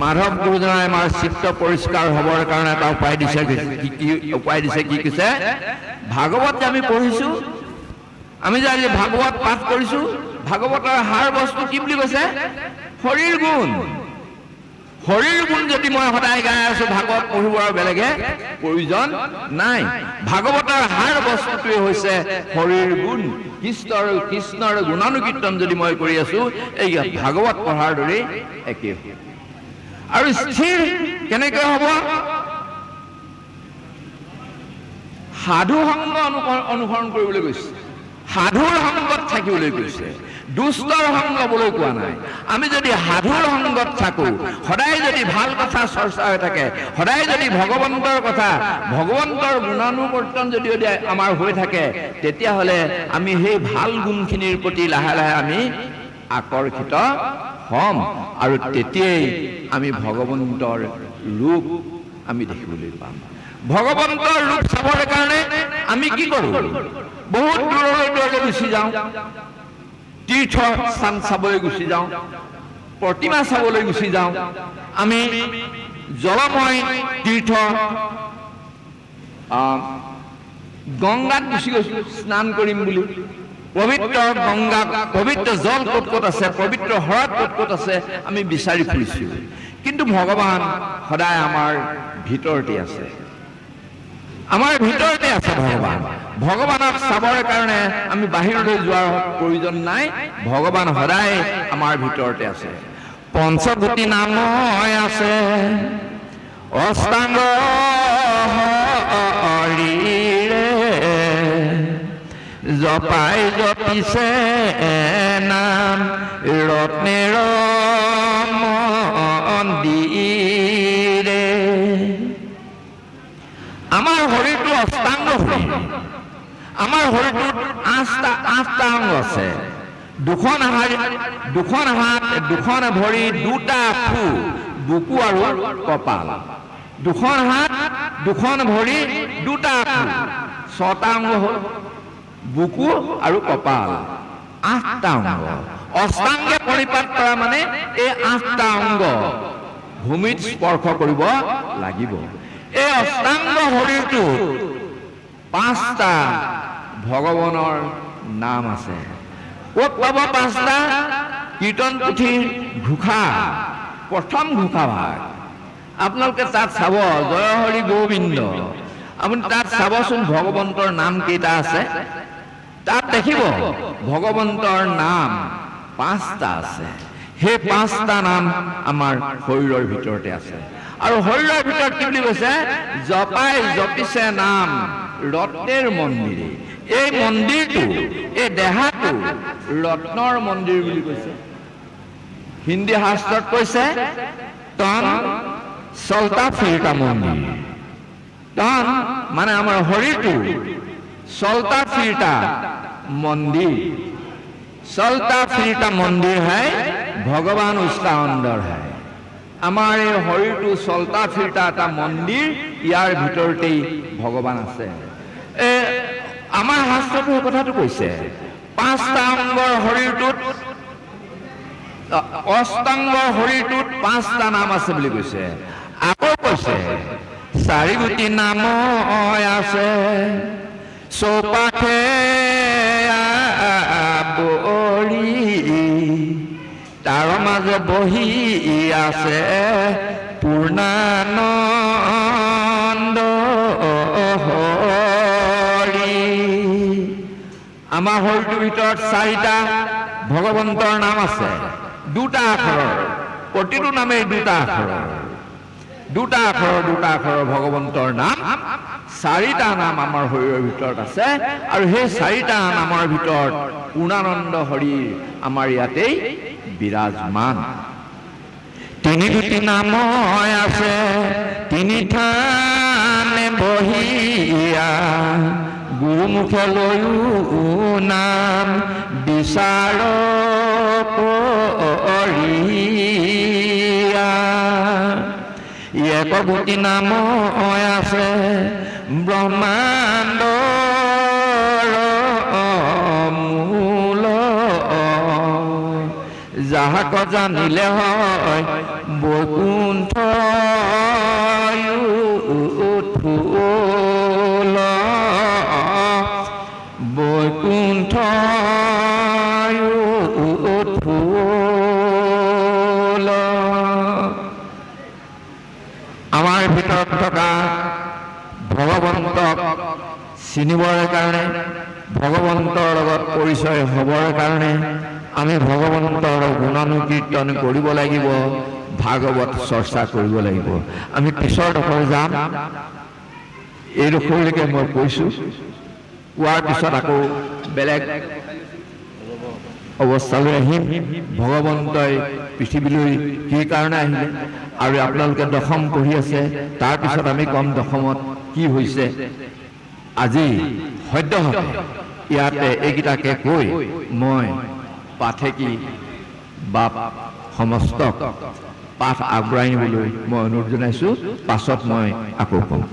মাধৱ গুৰুজনাই আমাৰ চিত্ত পৰিষ্কাৰ হ'বৰ কাৰণে এটা উপায় দিছে কি কি উপায় দিছে, কি কৈছে? ভাগৱত যে আমি পঢ়িছোঁ, আমি যে আজি ভাগৱত পাঠ কৰিছোঁ, ভাগৱতৰ সাৰ বস্তু কি বুলি কৈছে? শৰীৰ গুণ। শৰীৰ গুণ যদি মই সদায় গাই আছো, ভাগৱত পঢ়িবৰ বেলেগে প্ৰয়োজন নাই। ভাগৱতৰ সাৰ বস্তুটোৱে হৈছে শৰীৰ গুণ। কৃষ্ণৰ কৃষ্ণৰ গুণানুকীৰ্তন যদি মই কৰি আছো এই ভাগৱত পঢ়াৰ দৰেই একে আৰু স্থিৰ কেনেকৈ হ'ব? সাধু সংগ অনুসৰণ কৰিবলৈ গৈছে সাধুৰ সংগত থাকিবলৈ কৈছে। দুষ্টৰ সংগ ল'বলৈ কোৱা নাই। আমি যদি সাধুৰ সংগত থাকো, সদায় যদি ভালো কথা চৰ্চা হৈ থাকে, সদায় যদি ভগৱন্তৰ কথা, ভগৱন্তৰ গুণানুকৰ্তন যদি যদি আমাৰ হৈ থাকে, তেতিয়াহ'লে আমি সেই ভালো গুণখিনিৰ প্ৰতি লাহে লাহে আমি আকৰ্ষিত হ'ম। আৰু তেতিয়াই আমি ভগৱন্তৰ ৰূপ আমি দেখিবলৈ পাম। ভগৱন্তৰ ৰূপ চাবৰ কাৰণে আমি কি কৰোঁ? বহুত দূৰলৈ গুচি যাওঁ। তীৰ্থ স্থান চাবলৈ গুচি যাওঁ। প্ৰতিমা চাবলৈ গুচি যাওঁ। আমি জলময় তীৰ্থ গংগাত গুচি গৈছোঁ, স্নান কৰিম বুলি। পবিত্ৰ গংগা, পবিত্ৰ জল ক'ত ক'ত আছে, পবিত্ৰ হ্ৰদ ক'ত ক'ত আছে, আমি বিচাৰি ফুৰিছোঁ। কিন্তু ভগৱান সদায় আমাৰ ভিতৰতে আছে। আমাৰ ভিতৰতে আছে ভগৱান। ভগৱানক চাবৰ কাৰণে আমি বাহিৰলৈ যোৱাৰ প্ৰয়োজন নাই। ভগৱান সদায় আমাৰ ভিতৰতে আছে। পঞ্চভূতি নাময় আছে। অষ্টাংগ হৰিৰে জপাই জপিছে নাম। ৰত্নেৰ মন্দিৰে শৰীৰ আমাৰ শৰীৰটোত আঠটা আঠটা অংগ আছে। দুখন হাত দুখন হাত, দুখন ভৰি, দুটা ফু, বুকু আৰু কপাল। দুখন হাত, দুখন ভৰি, দুটা ফু, ছটা অংগ হ'ল বুকু আৰু কপাল। আঠটা অংগ অষ্টাংগে পৰিপাত কৰা মানে এই আঠটা অংগ ভূমিত স্পৰ্শ কৰিব লাগিব। এই অষ্টাংগ শৰীৰটো পাঁচটা ভগৱানৰ নাম আছে। ক'ত পাব পাঁচটা কীৰ্তন পুথিৰ ঘোষা প্ৰথম ঘোষা ভাগ। আপোনালোকে তাত চাব, জয় হৰি গোবিন্দ। আপুনি তাত চাবচোন ভগৱন্তৰ নাম কেইটা আছে। তাত দেখিব, ভগৱন্তৰ নাম পাঁচটা আছে। সেই পাঁচটা নাম আমাৰ শৰীৰৰ ভিতৰতে আছে। আৰু শৰীৰৰ ভিতৰত কি বুলি কৈছে জপাই জপিছে নাম ৰত্নেৰ মন্দিৰে এই মন্দিৰটো এই দেহাটো ৰত্নৰ মন্দিৰ বুলি কৈছে হিন্দী শাস্ত্ৰত কৈছে তন চলতা ফিৰতা মন্দিৰ তন মানে আমাৰ শৰীৰটো চলতা ফিরতা मंदिर चलता फिरता मंदिर है भगवान उसका अंदर है আমাৰ এই শৰীৰটো চলতা ফিৰতা এটা মন্দিৰ ইয়াৰ ভিতৰতেই ভগৱান আছে। আমাৰ শাস্ত্ৰটো কথাটো কৈছে পাঁচটা অংগৰ শৰীৰটোত অ, অষ্টাংগ শৰীৰটোত পাঁচটা নাম আছে বুলি কৈছে। আকৌ কৈছে চাৰিগুটি নাম আছে চৌপাশে তাৰ মাজে বহি আছে পূৰ্ণানন্দ হৰি আমাৰ শৰীৰটোৰ ভিতৰত চাৰিটা ভগৱন্তৰ নাম আছে। দুটা আখৰৰ, প্ৰতিটো নামেই দুটা আখৰৰ। দুটা আখৰৰ দুটা আখৰৰ ভগৱন্তৰ নাম। চাৰিটা নাম আমাৰ শৰীৰৰ ভিতৰত আছে আৰু সেই চাৰিটা নামৰ ভিতৰত পূৰ্ণানন্দ হৰি আমাৰ ইয়াতেই বিৰাজমান তিনি দুটি নাম আছে, তিনি থানে বহিয়া গুৰুমুখে লৈও নাম বিচাৰ এক একভূতি নাম আছে ব্ৰহ্মাণ্ড তাহাক জানিলে হয় বৈকুণ্ঠ উঠুল। বৈকুণ্ঠ উঠুল। আমাৰ ভিতৰত থকা ভগৱন্তক চিনিবৰ কাৰণে, ভগৱন্তৰ লগত পৰিচয় হ'বৰ কাৰণে আমি ভগৱন্তৰ গুণানুকীৰ্তন কৰিব লাগিব, ভাগৱত চৰ্চা কৰিব লাগিব। আমি পিছৰ ডোখৰ যাম। এই ডোখৰলৈকে মই কৈছোঁ কোৱাৰ পিছত আকৌ বেলেগ অৱস্থালৈ আহিম। ভগৱন্তই পৃথিৱীলৈ কি কাৰণে আহিলে? আৰু আপোনালোকে দশম পঢ়ি আছে। তাৰপিছত আমি কম দশমত কি হৈছে। আজি সদ্যহতে ইয়াতে এইকেইটাকে কৈ মই পাঠেকি বা সমস্ত পাঠ আগবঢ়াই নিবলৈ মই অনুৰোধ জনাইছোঁ পাছত মই আকৌ কওঁ।